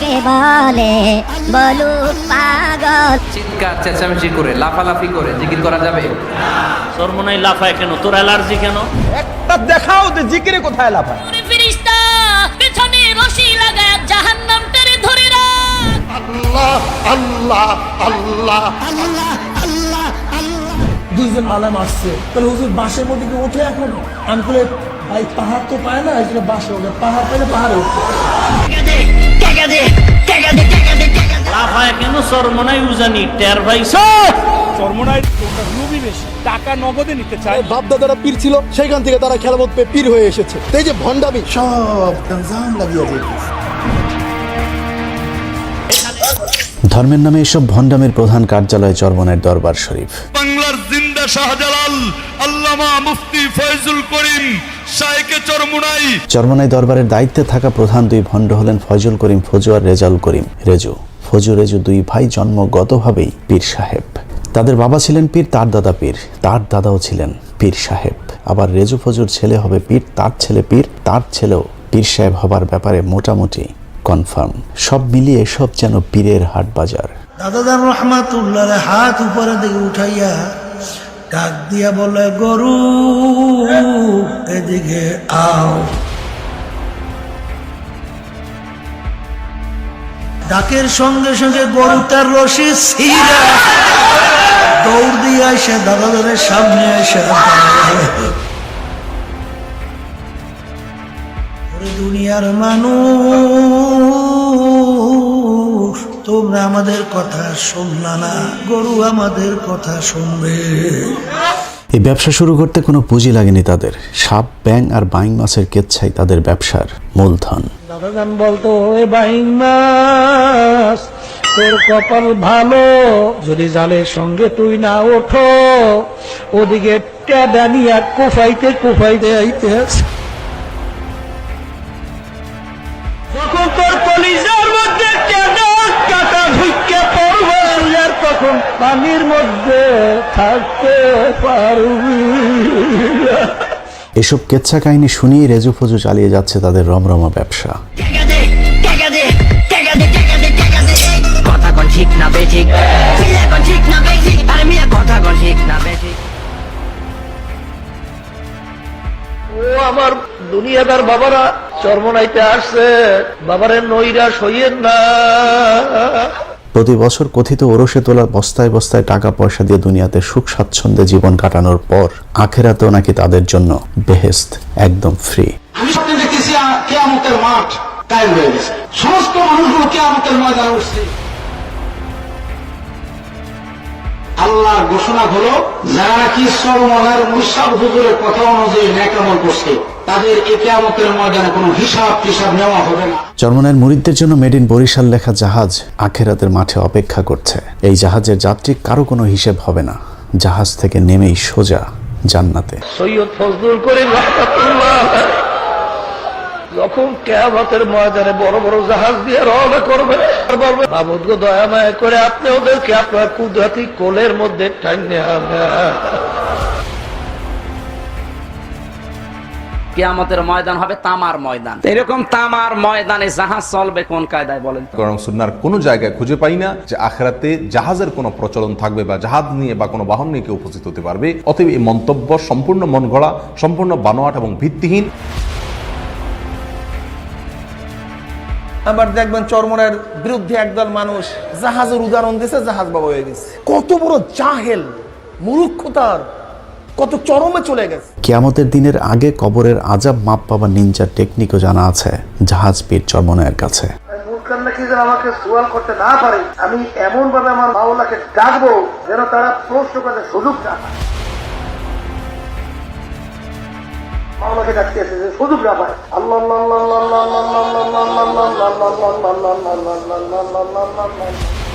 কে বলে? বলুক পাগল। চিৎকার চেঁচামেচি করে লাফালাফি করে জিকির করা যাবে? সর্বনাই লাফায় কেন? তোর অ্যালার্জি কেন? একটা দেখাও যে জিকিরে কোথায় লাফায়। ওরে ফিরিস্তা পেছনে রশি লাগায় জাহান্নাম টেনে ধরে রাখ। দুইজন আলাম আসছে তাহলে হুজুর বাসের মধ্যে কি ওঠে এখন? আমি বলে ভাই পাহাড় তো পায় না এই জন্য বাসে ওঠে পাহাড় পেলে পাহাড়ে উঠে লাফায় কেন? সর্বনাই উজানি টের ভাই চর্মনায় রুবি বেশি টাকা নগদে নিতে চায়। বাপ দাদারা পীর ছিল সেইখান থেকে তারা খেলামত পেয়ে পীর হয়ে এসেছে। এই যে ভণ্ডামি সব গঞ্জাম লাগিয়ে দিয়েছে। ধর্মের নামে এসব ভণ্ডামের প্রধান কার্যালয় চরমনের দরবার শরীফ। বাংলার জিন্দা শাহজালাল আল্লামা মুফতি ফয়জুল করিম শাইকে চরমুনাই চরমনাই দরবারের দায়িত্বে থাকা প্রধান দুই ভণ্ড হলেন ফজল করিম ফজু আর রেজাউল করিম। রেজু ফজু রেজু দুই ভাই জন্মগতভাবেই পীর সাহেব। তাদের বাবা ছিলেন পীর তার দাদা পীর তার দাদাও ছিলেন পীর সাহেব। আবার রেজু ফজুর ছেলে হবে পীর তার ছেলে পীর তার ছেলেও পীর সাহেব হবার ব্যাপারে মোটামুটি কনফার্ম। সব মিলিয়ে সব যেন পীরের হাট বাজার। দাদাদার রহমাতুল্লাহ হাত উপরে দিকে উঠাইয়া ডাক দিয়া বলে, গরু, এদিকে আও ডাকের সঙ্গে সঙ্গে গরু তার রশি ছিঁড়া দৌড় দিয়ে আসে দাদাদারের সামনে। ওরে দুনিয়ার মানুষ তোমরা আমাদের কথা শুনলা না। গরু আমাদের কথা শুনবে। এই ব্যবসা শুরু করতে কোনো পুঁজি লাগেনি তাদের। সাপ ব্যাং আর বাইং মাছের কেচ্ছাই তাদের ব্যবসার মূলধন। দাদাজান বলতো ওরে বাইং মাছ তোর কপাল ভালো যদি জালের সঙ্গে তুই না ওঠো ওদিকে ট্যাডানিয়া কুফাইতে কুফাইতে আইতে পানির মধ্যে থাকতে পারবি এসব কেচ্ছা কাহিনী শুনিয়ে রেজু ফজু চালিয়ে যাচ্ছে তাদের রমরমা ব্যবসা। ও আমার দুনিয়াদার বাবারা চর্মনাইতে আসছে। বাবারের নইরা সইয়েন না। প্রতি বছর কথিত ওরসে তোলা বস্তায় বস্তায় টাকা পয়সা দিয়ে দুনিয়াতে সুখ স্বাচ্ছন্দ্যে জীবন কাটানোর পর আখেরাতেও নাকি তাদের জন্য বেহেস্ত একদম ফ্রি আল্লাহর ঘোষণা হলো, যারা নাকি সরমনের মুসাব হুজুরের কথা অনুযায়ী ন্যাকামল করছে তাদের এ কেয়ামতের ময়দানে কোনো হিসাব টিসাব নেওয়া হবে না। চরমনের মুরিদদের জন্য মেড ইন বরিশাল লেখা জাহাজ আখেরাতের মাঠে অপেক্ষা করছে। এই জাহাজের যাত্রী কারও কোনো হিসেব হবে না। জাহাজ থেকে নেমেই সোজা জান্নাতে। সৈয়দ ফজলুল করিম রহমাতুল্লাহ যখন কেয়ামতের ময়দানে বড় বড় জাহাজ দিয়ে রওনা করবে বলবে দয়া মায়া করে আপনি ওদেরকে আপনার কুদরতি কোলের মধ্যে কিয়ামতের ময়দান হবে তামার ময়দান। এরকম তামার ময়দানে জাহাজ চলবে কোন কায়দায় বলেন কারণ সুন্নার কোনো জায়গায় খুঁজে পাই না যে আখেরাতে জাহাজের কোনো প্রচলন থাকবে বা জাহাজ নিয়ে বা কোনো বাহন নিয়ে কেউ উপস্থিত হতে পারবে। অতএব এই মন্তব্য সম্পূর্ণ মন গড়া সম্পূর্ণ বানোয়াট এবং ভিত্তিহীন। আবার দেখবেন চরমনের বিরুদ্ধে একদল মানুষ জাহাজের উদাহরণ দিছে জাহাজ বাবা হয়ে গেছে। কত বড় জাহেল মূর্খতার। কত চরমে চলে গেছে কিয়ামতের দিনের আগে কবরের আজাব মাপ পাবার নিনজার টেকনিকও জানা আছে জাহাজ পীর চরমনের কাছে নাকি যেন আমাকে সোয়াল করতে না পারে আমি এমন ভাবে আমার মাওলাকে ডাকবো যেন তারা প্রশ্ন করতে সুযোগ না পায় মাওলাকে ডাকতে যে সুযোগ না পায় আল্লাহ আল্লাহ আল্লাহ আল্লাহ আল্লাহ আল্লাহ আল্লাহ আল্লাহ আল্লাহ আল্লাহ আল্লাহ আল্লাহ আল্লাহ আল্লাহ আল্লাহ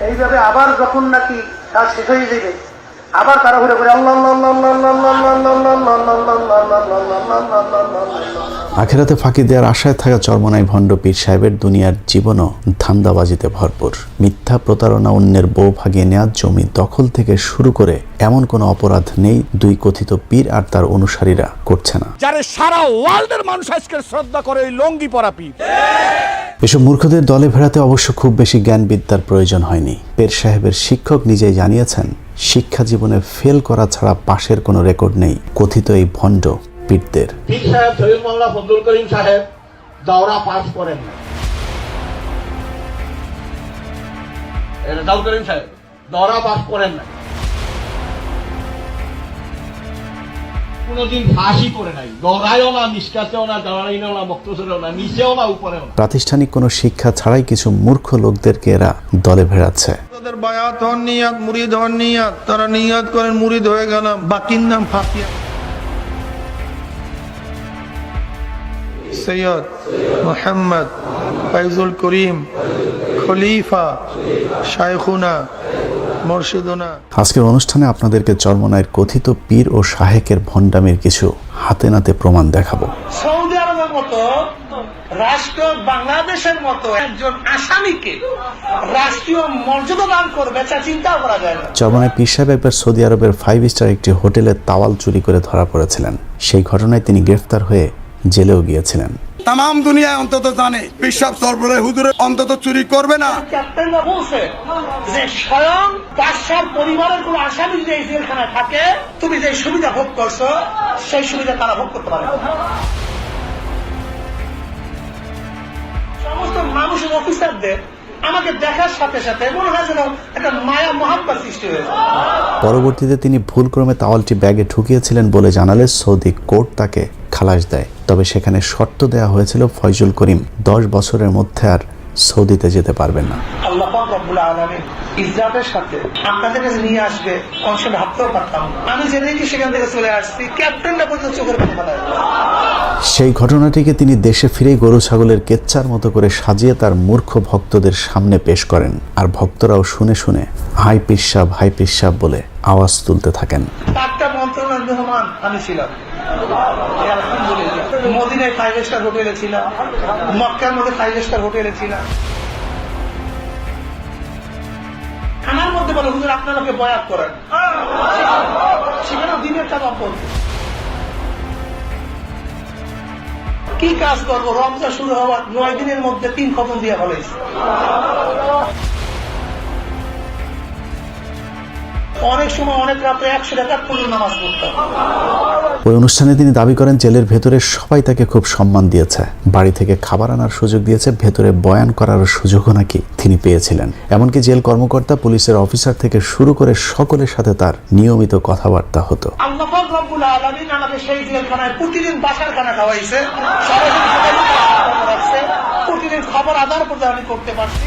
এইভাবে আবার যখন নাকি কাজ শেষ হয়ে যাবে আবার তারা ঘুরে ঘুরে আখেরাতে ফাঁকি দেওয়ার আশায় থাকা চরমনাই ভণ্ড পীর সাহেবের দুনিয়ার জীবনও ধান্দাবাজিতে ভরপুর মিথ্যা প্রতারণা অন্যের বউ ভাগিয়ে নেওয়ার জমি দখল থেকে শুরু করে এমন কোনো অপরাধ নেই দুই কথিত পীর আর তার অনুসারীরা করছে না যারা সারা ওয়ার্ল্ডের মানুষ আজকে শ্রদ্ধা করে ওই লঙ্গি পরা পীর এসব মূর্খদের দলে ভেড়াতে অবশ্য খুব বেশি জ্ঞান বিদ্যার প্রয়োজন হয়নি পীর সাহেবের শিক্ষক নিজেই জানিয়েছেন শিক্ষা জীবনে ফেল করা ছাড়া পাশের কোনো রেকর্ড নেই। কথিত এই ভণ্ড পীরদের। পীর সাহেব মোল্লা ফজলুল করিম সাহেব দাওরা পাস করেন রেজাউল করিম সাহেব দাওরা পাস করেন না। প্রাতিষ্ঠানিক কোনো শিক্ষা ছাড়াই কিছু মূর্খ লোকদেরকে এরা দলে ভেড়াচ্ছে। তাদের বায়াত হন নিয়াত মুরিদ হন নিয়াত। তারা নিয়াত করেন মুরিদ হয়ে গেলাম। বাকির নাম ফাকিয়া সৈয়দ মোহাম্মদ ফাইজুল করিম খলিফা মুর্শিদুনা। আজকের অনুষ্ঠানে আপনাদেরকে চর্মনায়ের কথিত পীর ও শাহেকের ভণ্ডামির কিছু হাতে নাতে প্রমাণ দেখাবো। সৌদি আরবের মতো রাষ্ট্র বাংলাদেশের মতো একজন আসামিকে রাষ্ট্রীয় মর্যাদা দান করবে তা চিন্তাও করা যায় না। চরমনায় পীর সাহেব একবার সৌদি আরবের ফাইভ স্টার একটি হোটেলে তাওয়াল চুরি করে ধরা পড়েছিলেন। সেই ঘটনায় তিনি গ্রেফতার হয়ে জেলেও গিয়েছিলেন। তাম দুনিয়ায় অন্তত জানে বিশ্বাস সরবরাহ হুজুরে অন্তত চুরি করবে না। ক্যাপ্টেনরা বলছে যে স্বয়ং বাদশার পরিবারের কোন আসামি যদি এই জেলখানায় থাকে তুমি যে সুবিধা ভোগ করছ সেই সুবিধা তারা ভোগ করতে পারে। সমস্ত মানুষের অফিসারদের আমাকে দেখার সাথে সাথে মনে হয় যেন একটা মায়া মহাব্বা সৃষ্টি হয়েছে। পরবর্তীতে তিনি ভুলক্রমে তাওয়ালটি ব্যাগে ঢুকিয়েছিলেন বলে জানালে সৌদি কোর্ট তাকে খালাস দেয়। তবে সেখানে শর্ত দেয়া হয়েছিল ফয়জুল করিম দশ বছরের মধ্যে আর সৌদিতে যেতে পারবেন না। আল্লাহ রব্বুল আলামিন ইজ্জাতের সাথে আপনাদের কাছে নিয়ে আসবে অংশ ভাবতেও পারতাম আমি জেনে কি সেখান থেকে চলে আসছি ক্যাপ্টেনটা পর্যন্ত চোখের ফেলায়। সেই ঘটনাটিকে তিনি দেশে ফিরে গরু ছাগলের কেচ্চার মতো করে সাজিয়ে তার মূর্খ ভক্তদের সামনে পেশ করেন। আর ভক্তরাও শুনে শুনে হাই পিসাব হাই পিসাব বলে আওয়াজ তুলতে থাকেন। আমি ছিলাম। মদিনায় ফাইভ স্টার হোটেলে ছিলাম মক্কার মধ্যে ফাইভ স্টার হোটেলে ছিলাম। খানার মধ্যে বলে, হুজুর আপনার লোকে বয়াত করেন। সেখানেও দিনের টাকা পড়বে কি কাজ করব? রমজা শুরু হওয়ার নয় দিনের মধ্যে তিন খতম দিয়ে ফেলেছে অনেক সময় অনেক রাতে একশো টাকা পর্যন্ত নামাজ পড়তাম ওই অনুষ্ঠানে তিনি দাবি করেন জেলের ভেতরে সবাই তাকে খুব সম্মান দিয়েছে। বাড়ি থেকে খাবার আনার সুযোগ দিয়েছে ভেতরে বয়ান করার সুযোগও নাকি তিনি পেয়েছিলেন। এমনকি জেল কর্মকর্তা পুলিশের অফিসার থেকে শুরু করে সকলের সাথে তার নিয়মিত কথাবার্তা হতো। আমাকে সেই জেলখানায় বাসার খানা খাওয়াইছে। প্রতিদিন খবর আদান প্রদান করতে পারছি।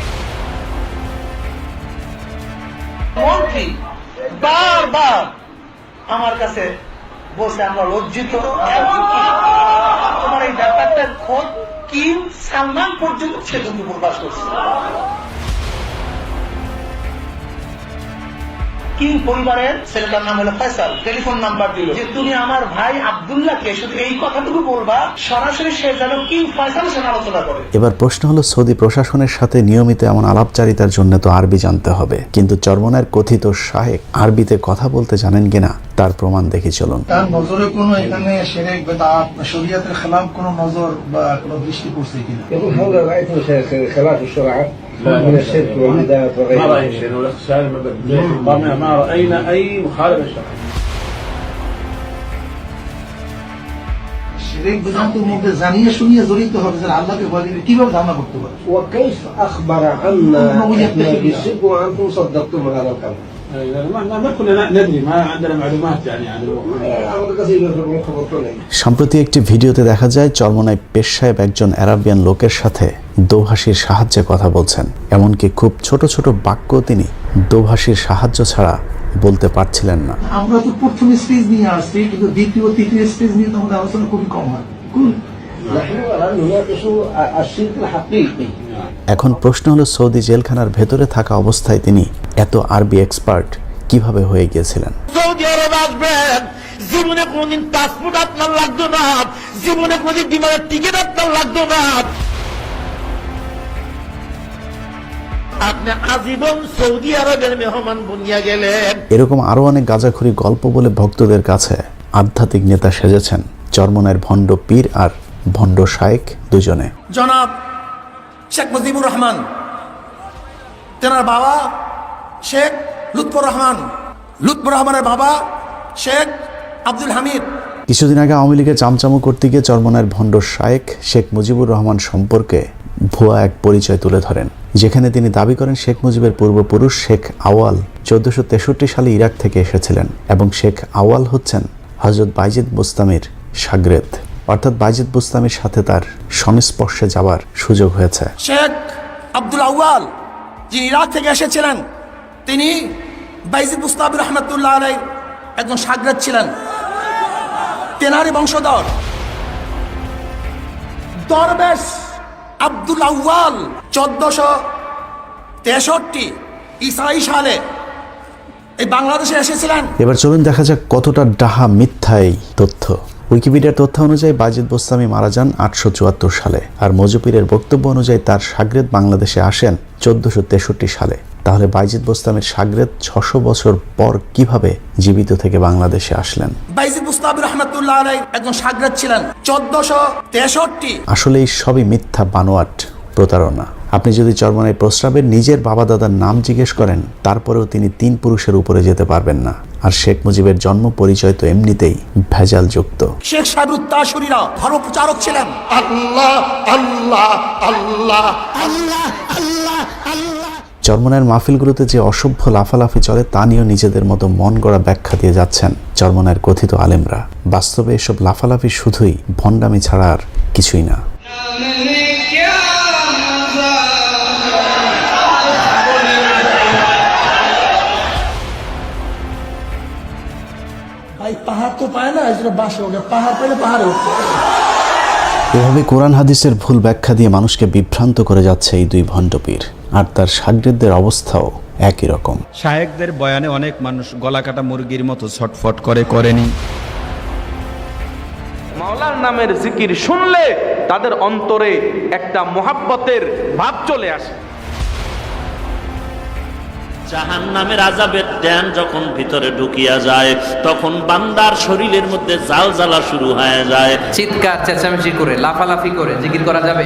মন্ত্রী বারবার আমার কাছে বসে আমরা লজ্জিত। তোমার এই ব্যাপারটা খোঁজ কিম সালমান পর্যন্ত সে কিন্তু প্রকাশ করছে। কিং পরিবারের ছেলেটার নাম হলো ফয়সাল। টেলিফোন নাম্বার দিল। যে তুমি আমার ভাই আব্দুল্লাহকে শুধু এই কথাটুকু বলবা সরাসরি সে যেন কিং ফয়সালের সঙ্গে আলোচনা করে। এবার প্রশ্ন হলো সৌদি প্রশাসনের সাথে নিয়মিত এমন আলাপচারিতার জন্য তো আরবি জানতে হবে। কিন্তু চর্মনার কথিত শাহেক আরবিতে কথা বলতে জানেন কিনা তার প্রমাণ দেখি চলুন। তার নজরে কোনো এখানে সেরেক বা শরীয়তের খেলাফ কোনো নজর বা কোনো দৃষ্টি পড়ছে কিনা? من الشرك والبدعة وغيرها. ما رأينا شيء والاغتسال ما رأينا أي مخالفة شرعية. الشريك شنية الله كيف وكيف أخبر عنا وجدت بشك وأنتم صدقتم على الكلام সম্প্রতি একটি ভিডিওতে দেখা যায় চরমনায় পেশ সাহেব একজন অ্যারাবিয়ান লোকের সাথে দোভাষীর সাহায্যে কথা বলছেন। এমনকি খুব ছোট ছোট বাক্য তিনি দোভাষীর সাহায্য ছাড়া বলতে পারছিলেন না। আমরা তো প্রথম স্টেজ নিয়ে আসছি কিন্তু দ্বিতীয় তৃতীয় স্টেজ নিয়ে তো আমাদের আলোচনা খুবই কম হয়। এখন প্রশ্ন হলো সৌদি জেলখানার ভেতরে থাকা অবস্থায় তিনি এত আরবি এক্সপার্ট কীভাবে হয়ে গিয়েছিলেন? সৌদি আরব আসবেন জীবনে কোনদিন পাসপোর্ট আপনার লাগতো না জীবনে কোনদিন বিমানের টিকিট আপনার লাগতো না। এরকম আরও অনেক গাজাখুরি গল্প বলে ভক্তদের কাছে আধ্যাত্মিক নেতা সেজেছেন চর্মনের ভণ্ড পীর আর ভণ্ড শায়েক দুজনে। জনাব শেখ মুজিবুর রহমান। তেনার বাবা শেখ লুৎফর রহমান। লুৎফর রহমানের বাবা শেখ আব্দুল হামিদ। কিছুদিন আগে আওয়ামী লীগের চামচামো করতে গিয়ে চরমনের ভণ্ড শায়েক শেখ মুজিবুর রহমান সম্পর্কে ভুয়া এক পরিচয় তুলে ধরেন, যেখানে তিনি দাবি করেন শেখ মুজিবের পূর্বপুরুষ শেখ আওয়াল চোদ্দশো তেষট্টি সালে ইরাক থেকে এসেছিলেন এবং শেখ আওয়াল হচ্ছেন হজরত বাইজিদ বুস্তামির সাগরেদ। অর্থাৎ বাইজিদ বুস্তামির সাথে তার সংস্পর্শে যাওয়ার সুযোগ হয়েছে। শেখ আব্দুল আউয়াল যিনি ইরাক থেকে এসেছিলেন তিনি বাইজিদ মুস্তাবির রহমতুল্লাহ আলাই একজন সাগরেদ ছিলেন। তেনারি বংশধর। দরবেশ আব্দুল আউয়াল চোদ্দশো তেষট্টি ইসাই সালে এই বাংলাদেশে এসেছিলেন। এবার চলুন দেখা যাক কতটা ডাহা মিথ্যা এই তথ্য। উইকিপিডিয়ার তথ্য অনুযায়ী বাজিদ বোস্তামি মারা যান আটশো চুয়াত্তর সালে। আর মজুপিরের বক্তব্য অনুযায়ী তার সাগরেদ বাংলাদেশে আসেন চোদ্দশো তেষট্টি সালে। তাহলে বাইজিদ বোস্তামির সাগরেদ ছশো বছর পর কীভাবে জীবিত থেকে বাংলাদেশে আসলেন? বাইজিদ মুস্তাবির রহমতুল্লাহ আলাই একজন সাগরেদ ছিলেন। চোদ্দশো তেষট্টি। আসলে এই সবই মিথ্যা বানোয়াট প্রতারণা। আপনি যদি চরমনাই প্রস্রাবের নিজের বাবা দাদার নাম জিজ্ঞেস করেন তারপরেও তিনি তিন পুরুষের উপরে যেতে পারবেন না। আর শেখ মুজিবের জন্ম পরিচয় তো এমনিতেই ভেজাল যুক্ত শেখ ধর্ম প্রচারক ছিলেন। আল্লাহ আল্লাহ আল্লাহ। আল্লাহ আল্লাহ আল্লাহ। চরমনায়ের মাহফিলগুলোতে যে অসভ্য লাফালাফি চলে তা নিয়েও নিজেদের মতো মন গড়া ব্যাখ্যা দিয়ে যাচ্ছেন চরমনায়ের কথিত আলেমরা। বাস্তবে এসব লাফালাফি শুধুই ভণ্ডামি ছাড়া আর কিছুই না। তো পায় না বাসে ওকে পাহাড় পেলে পাহাড়ে উঠতে এভাবে কোরআন হাদিসের ভুল ব্যাখ্যা দিয়ে মানুষকে বিভ্রান্ত করে যাচ্ছে এই দুই ভণ্ডপীর। আর তার সাগরেদদের অবস্থাও একই রকম। শায়েকদের বয়ানে অনেক মানুষ গলা কাটা মুরগির মতো ছটফট করে করেনি। মাওলার নামের জিকির শুনলে তাদের অন্তরে একটা মোহাব্বতের ভাব চলে আসে। জাহান নামের আজাবের ট্যান যখন ভিতরে ঢুকিয়া যায় তখন বান্দার শরীরের মধ্যে জাল জ্বালা শুরু হয়ে যায়। চিৎকার চেঁচামেচি করে লাফালাফি করে জিকির করা যাবে?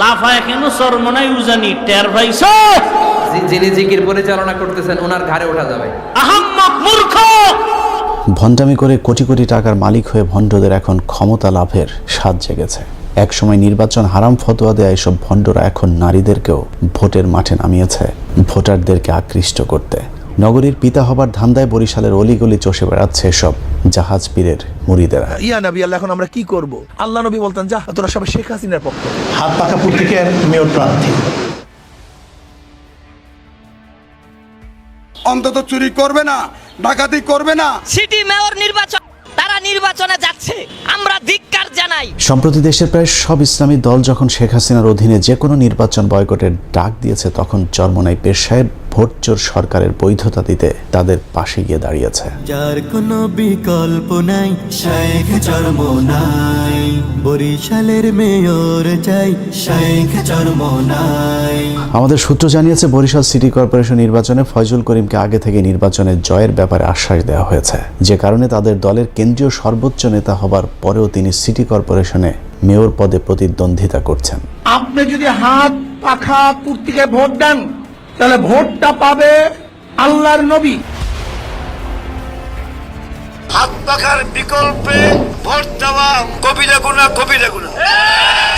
লাফায় কেন চরমনাই উজানি টের ভাইছ যিনি জিকির পরিচালনা করতেছেন ওনার ঘাড়ে ওঠা যাবে। আহাম্মক মূর্খ! ভণ্ডামি করে কোটি কোটি টাকার মালিক হয়ে ভণ্ডদের এখন ক্ষমতা লাভের স্বাদ জেগেছে। একসময় নির্বাচন হারাম ফতোয়া দেয়া এসব ভণ্ডরা এখন নারীদেরকেও ভোটের মাঠে নামিয়েছে। ভোটারদেরকে আকৃষ্ট করতে। নগরীর পিতা হবার ধান্দায় বরিশালের অলিগলি চষে বেড়াচ্ছে এসব জাহাজ পীরের মুড়িদেরা। ইয়া নবী আল্লাহ এখন আমরা কি করব? আল্লাহ নবী বলতেন যা তোরা সবাই শেখ হাসিনার পক্ষ হাত পাকাপুর থেকে মেয়র প্রার্থী? অন্তত চুরি করবে না ডাকাতি করবে না। সিটি মেয়র নির্বাচন তারা নির্বাচনে যাচ্ছে। আমরা ধিক্কার জানাই। সম্প্রতি দেশের প্রায় সব ইসলামী দল যখন শেখ হাসিনার অধীনে যে কোনো নির্বাচন বয়কটের ডাক দিয়েছে, তখন চরমনাই পেশায় ভোটচোর সরকারের বৈধতা দিতে তাদের পাশে গিয়ে দাঁড়িয়েছে। যার কোনো বিকল্প নাই শেখ চর্ম নাই। বরিশালের মেয়র চাই শেখ চর্ম নাই। আমাদের সূত্র জানিয়েছে বরিশাল সিটি কর্পোরেশন নির্বাচনে ফয়জুল করিমকে আগে থেকে নির্বাচনে জয়ের ব্যাপারে আশ্বাস দেওয়া হয়েছে। যে কারণে তাদের দলের কেন্দ্রীয় সর্বোচ্চ নেতা হবার পরেও তিনি সিটি কর্পোরেশনে মেয়র পদে প্রতিদ্বন্দ্বিতা করছেন। আপনি যদি হাত পাখা পূর্তিকে ভোট দেন তাহলে ভোটটা পাবে আল্লাহর নবী। হাত পাখার বিকল্পে ভোট দেওয়া কবিরা গুনা কবিরা গুনা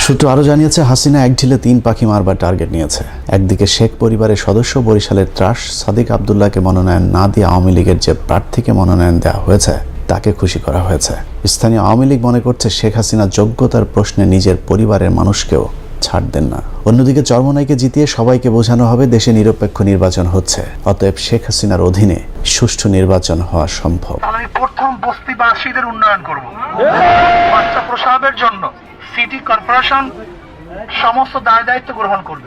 সূত্র আরও জানিয়েছে হাসিনা এক ঢিলে তিন পাখি মারবার টার্গেট নিয়েছে। একদিকে শেখ পরিবারের সদস্য বরিশালের ত্রাস সাদিক আবদুল্লাহকে মনোনয়ন না দিয়ে আওয়ামী লীগের যে প্রার্থীকে মনোনয়ন দেওয়া হয়েছে তাকে খুশি করা হয়েছে। স্থানীয় আওয়ামী লীগ মনে করছে শেখ হাসিনা যোগ্যতার প্রশ্নে নিজের পরিবারের মানুষকেও ছাড় দেন না। অন্যদিকে চরমনাইকে জিতিয়ে সবাইকে বোঝানো হবে দেশে নিরপেক্ষ নির্বাচন হচ্ছে। অতএব শেখ হাসিনার অধীনে সুষ্ঠু নির্বাচন হওয়া সম্ভব। আমি প্রথম বস্তিবাসীদের উন্নয়ন করব। বাচ্চা প্রসাবের জন্য সিটি কর্পোরেশন সমস্ত দায় দায়িত্ব গ্রহণ করবে।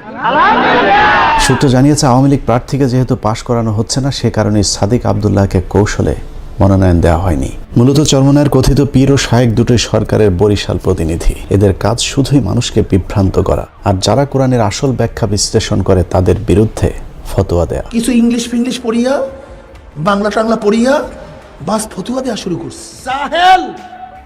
সূত্র জানিয়েছে আওয়ামী লীগ প্রার্থীকে যেহেতু পাশ করানো হচ্ছে না সে কারণে সাদিক আবদুল্লাহকে কৌশলে মনোনয়ন দেওয়া হয়নি। মূলত চরমনার কথিত পীর ও শায়েক দুটোই সরকারের বরিশাল প্রতিনিধি। এদের কাজ শুধুই মানুষকে বিভ্রান্ত করা। আর যারা কোরআনের আসল ব্যাখ্যা বিশ্লেষণ করে তাদের বিরুদ্ধে ফতোয়া দেয়া। কিছু ইংলিশ ফিংলিশ পড়িয়া বাংলা টাংলা পড়িয়া বাস ফতুয়া দেয়া শুরু করছে।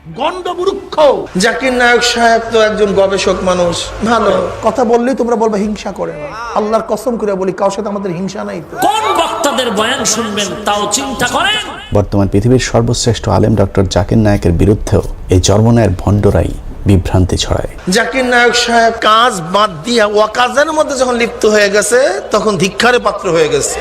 সাহেল জাকির নায়ক সাহেব তো একজন গবেষক মানুষ ভালো। কথা বললেই তোমরা বলবে হিংসা করে না। আল্লাহর কসম করে বলি কারোর সাথে আমাদের হিংসা নাই কোন বক্তাদের বয়ান শুনবেন তাও চিন্তা করেন? বর্তমান পৃথিবীর সর্বশ্রেষ্ঠ আলেম ডক্টর জাকির নায়কের বিরুদ্ধেও এই চর্মনায়ের ভণ্ডরাই বিভ্রান্তি ছড়ায়। জাকির নায়ক সাহেব কাজ বাদ দিয়া ওয়াকাজের মধ্যে যখন লিপ্ত হয়ে গেছে তখন ধিক্ষারে পাত্র হয়ে গেছে।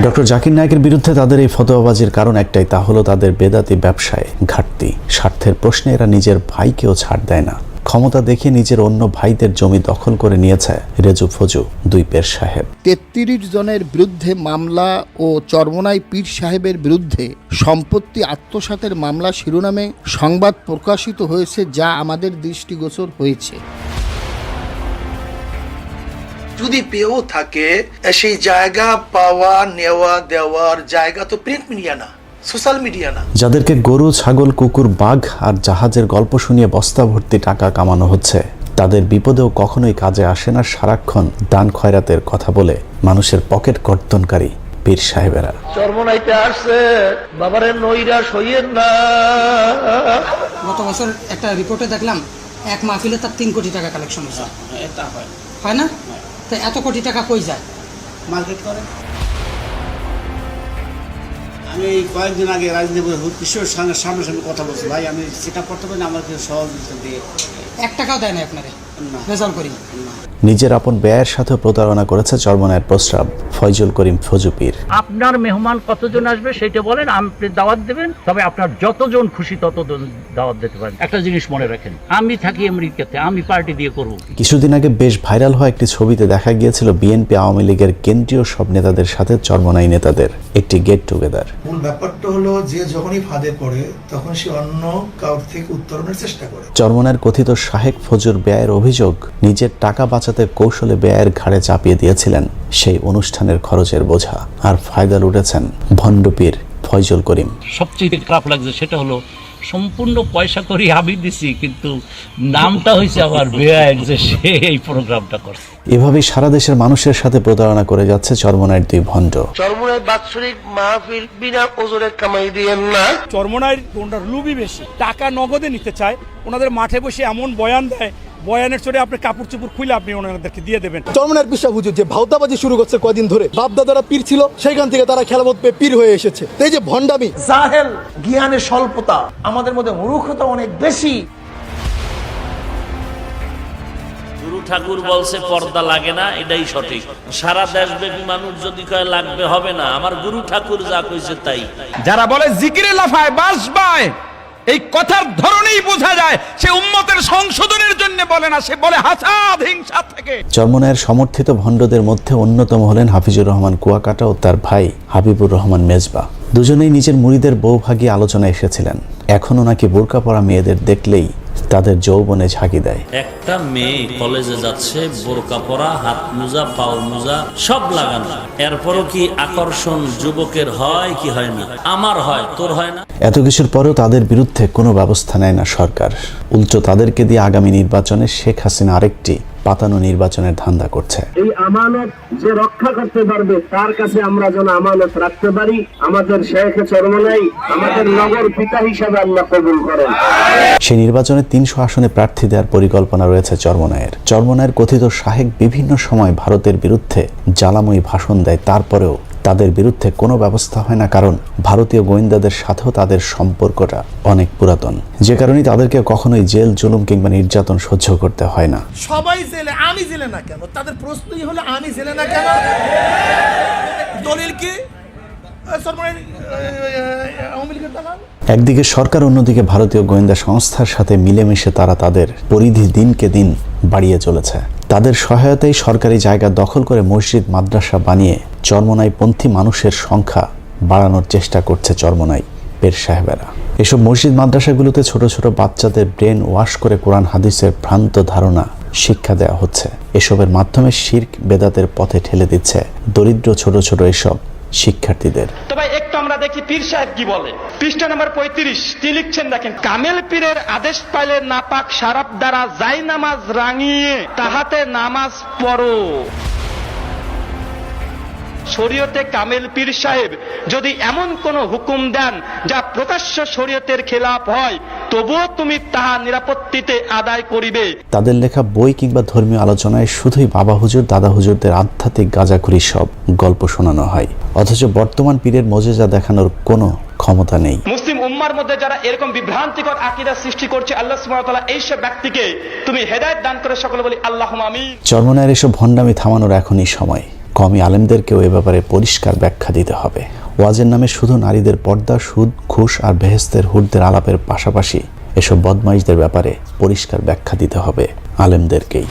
ডক্টর জাকির নায়কের বিরুদ্ধে তাদের এই ফতোয়াবাজির কারণ একটাই, তা হলো তাদের বেদাতি ব্যবসায় ঘাটতি। স্বার্থের প্রশ্নে এরা নিজের ভাইকেও ছাড় দেয় না। ক্ষমতা দেখে নিজের অন্য ভাইদের জমি দখল করে নিয়েছে রেজু ফজু, দুই পের সাহেব। তেত্রিশ জনের বিরুদ্ধে মামলা ও চরমনাই পীর সাহেবের বিরুদ্ধে সম্পত্তি আত্মসাতের মামলা শিরোনামে সংবাদ প্রকাশিত হয়েছে যা আমাদের দৃষ্টিগোচর হয়েছে। যদি পেয়েও থাকে সেই জায়গা পাওয়া নেওয়া দেওয়ার জায়গা তো প্রিন্ট মিডিয়া না সোশ্যাল মিডিয়া না। যাদেরকে গরু ছাগল কুকুর বাঘ আর জাহাজের গল্প শুনিয়ে বস্তা ভর্তি টাকা কামানো হচ্ছে তাদের বিপদেও কখনোই কাজে আসে না সারাক্ষণ দান খয়রাতের কথা বলে মানুষের পকেট কর্তনকারী পীর সাহেবেরা। চর্মনাইতে আসছে বাবারে নৈরাশ হইয়েন না। গত বছর একটা রিপোর্টে দেখলাম এক মাহফিলে তার তিন কোটি টাকা কালেকশন হয়েছে। হয় হয়। না? তো এত কোটি টাকা কই যায়? মার্কেট করে। আমি এই কয়েকদিন আগে রাজনীতি কিশোর সঙ্গে সামনাসামনি কথা বলছি। ভাই আমি সেটা করতে পারি না আমাকে সহযোগিতা দিয়ে। এক টাকাও দেয় না আপনারে। করি। নিজের আপন ব্যয়ের সাথে প্রতারণা করেছে চর্মনায়ের প্রস্রাব ফয়জুল করিম ফজুপীর। আপনার মেহমান কতজন আসবে সেটা বলেন আপনি দাওয়াত দেবেন তবে আপনার যতজন খুশি ততজন দাওয়াত দিতে পারেন। একটা জিনিস মনে রাখেন আমি থাকি আমেরিকাতে আমি পার্টি দিয়ে করব। কিছুদিন আগে বেশ ভাইরাল হওয়া একটি ছবিতে দেখা গিয়েছিল বিএনপি আওয়ামী লীগের কেন্দ্রীয় সব নেতাদের সাথে চর্মনাই নেতাদের একটি গেট টুগেদার মূল ব্যাপারটা হলো যে যখনই ফাঁদে পড়ে তখন সে অন্য কারোর থেকে উত্তরণের চেষ্টা করে। চরমনার কথিত শাহেক ফজুর ব্যয়ের অভিযোগ নিজের টাকা বাঁচাতে কৌশলে ব্যয়ের ঘাড়ে চাপিয়ে দিয়েছিলেন সেই অনুষ্ঠানের খরচের বোঝা। আর ফায়দা লুটেছেন ভণ্ডপীর ফয়জুল করিম। সবচেয়ে খারাপ লাগছে সেটা হলো সম্পূর্ণ পয়সা করি আমি দিছি কিন্তু নামটা হয়েছে আমার বেআইন যে সে এই প্রোগ্রামটা করছে। এভাবেই সারা দেশের মানুষের সাথে প্রতারণা করে যাচ্ছে চরমনায়ের দুই ভণ্ড। চর্মনায় বাৎসরিক মাহফিল বিনা ওজনে কামাই দিয়েন না। চর্মনায় ওনার লুবি বেশি টাকা নগদে নিতে চায় ওনাদের মাঠে বসে এমন বয়ান দেয় বয়ানের চড়ে আপনি কাপড় চোপড় খুলে আপনি ওনাদেরকে দিয়ে দেবেন। চরমনার পিসা হুজুর যে ভাওতাবাজি শুরু করছে কয়দিন ধরে বাপ দাদারা পীর ছিল সেখান থেকে তারা খেলাবোধ পেয়ে পীর হয়ে এসেছে। এই যে ভণ্ডামি। জাহেল জ্ঞানের স্বল্পতা আমাদের মধ্যে মূর্খতা অনেক বেশি। গুরু ঠাকুর বলছে পর্দা লাগে না এটাই সঠিক। সারা দেশব্যাপী মানুষ যদি কয় লাগবে হবে না। আমার গুরু ঠাকুর যা কইছে তাই। যারা বলে জিকিরে লাফায় বাস বায়। এই কথার ধরনেই বোঝা যায়, সে উম্মতের সংশোধনের জন্য বলে না, সে বলে হাসাদ হিংসা থেকে। চরমনায়ের সমর্থিত ভণ্ডদের মধ্যে অন্যতম হলেন হাফিজুর রহমান কুয়াকাটা ও তার ভাই হাবিবুর রহমান মেজবা। দুজনেই নিজের মুড়িদের বউভাগী আলোচনায় এসেছিলেন। এখনও নাকি বোরকা পরা মেয়েদের দেখলেই তাদের যৌবনে ঝাঁকি দেয়। একটা মেয়ে কলেজে যাচ্ছে বোরকা পরা হাত মোজা পাও মোজা সব লাগানো। এরপরও কি আকর্ষণ যুবকের হয় কি হয় না? আমার হয় তোর হয় না? এত কিছুর পরেও তাদের বিরুদ্ধে কোনো ব্যবস্থা নেয় না সরকার। উল্টো তাদেরকে দিয়ে আগামী নির্বাচনে শেখ হাসিনা আরেকটি পাতানো নির্বাচনের ধান্দা করছে। এই আমানত যে রক্ষা করতে পারবে তার কাছে আমরা যেন আমানত রাখতে পারি। আমাদের শেখ চরমনাই আমাদের নগর পিতা হিসাবে আল্লাহ কবুল করেন। সেই নির্বাচনে তিনশো আসনে প্রার্থী দেওয়ার পরিকল্পনা রয়েছে চর্মনায়ের চর্মনায়ের কথিত শাহেক বিভিন্ন সময় ভারতের বিরুদ্ধে জ্বালাময়ী ভাষণ দেয় তারপরেও তাদের বিরুদ্ধে কোনো ব্যবস্থা হয় না কারণ ভারতীয় গোয়েন্দাদের সাথেও তাদের সম্পর্কটা অনেক পুরাতন। যে কারণে তাদেরকে কখনোই জেল জুলুম কিংবা নির্যাতন সহ্য করতে হয় না। সবাই জেলে আমি জেলে না কেন? তাদের প্রশ্নই হলো আমি জেলে না কেন? দলিল কি? একদিকে সরকার অন্যদিকে ভারতীয় গোয়েন্দা সংস্থার সাথে মিলেমিশে তারা তাদের পরিধি দিনকে দিন বাড়িয়ে চলেছে। তাদের সহায়তায় সরকারি জায়গা দখল করে মসজিদ, মাদ্রাসা বানিয়ে চরমনাই পন্থী মানুষের সংখ্যা বাড়ানোর চেষ্টা করছে চরমনাই পের সাহেবেরা। এসব মসজিদ, মাদ্রাসাগুলোতে ছোট ছোট বাচ্চাদের ব্রেন ওয়াশ করে কোরআন, হাদিসের ভ্রান্ত ধারণা শিক্ষা দেওয়া হচ্ছে। এসবের মাধ্যমে শির্ক বেদাতের পথে ঠেলে দিচ্ছে দরিদ্র ছোট ছোট এসব শিক্ষার্থীদের। দেখি পীর সাহেব কি বলে? পৃষ্ঠা নাম্বার পঁয়ত্রিশ, কি লিখছেন দেখেন? কামেল পীরের আদেশ পাইলে নাপাক সারাপ দ্বারা যাই নামাজ রাঙিয়ে তাহাতে নামাজ পড়ো। শরীয়তে কামেল পীর সাহেব যদি এমন কোন হুকুম দেন যা প্রকাশ্য শরীয়তের খেলাপ হয় তবুও তুমি তাহা নিরাপত্তিতে আদায় করিবে। তাদের লেখা বই কিংবা ধর্মীয় আলোচনায় শুধুই বাবা হুজুর দাদা হুজুরদের আধ্যাত্মিক গাজাখুরি সব গল্প শোনানো হয়। অথচ বর্তমান পীরের মজেজা দেখানোর কোনো ক্ষমতা নেই। মুসলিম উম্মার মধ্যে যারা এরকম বিভ্রান্তিকর আকিদা সৃষ্টি করছে আল্লাহ সুবহানাহু ওয়া তাআলা এইসব ব্যক্তিকে তুমি হেদায়েত দান করে সকলে বলি আল্লাহুম্মা আমিন। চর্মনায়ের এসব ভণ্ডামি থামানোর এখনই সময়। কমি আলেমদেরকেও এ ব্যাপারে পরিষ্কার ব্যাখ্যা দিতে হবে। ওয়াজের নামে শুধু নারীদের পর্দা, সুদ, ঘুষ আর বেহেস্তের হুডদের আলাপের পাশাপাশি এসব বদমাইশদের ব্যাপারে পরিষ্কার ব্যাখ্যা দিতে হবে আলেমদেরকেই।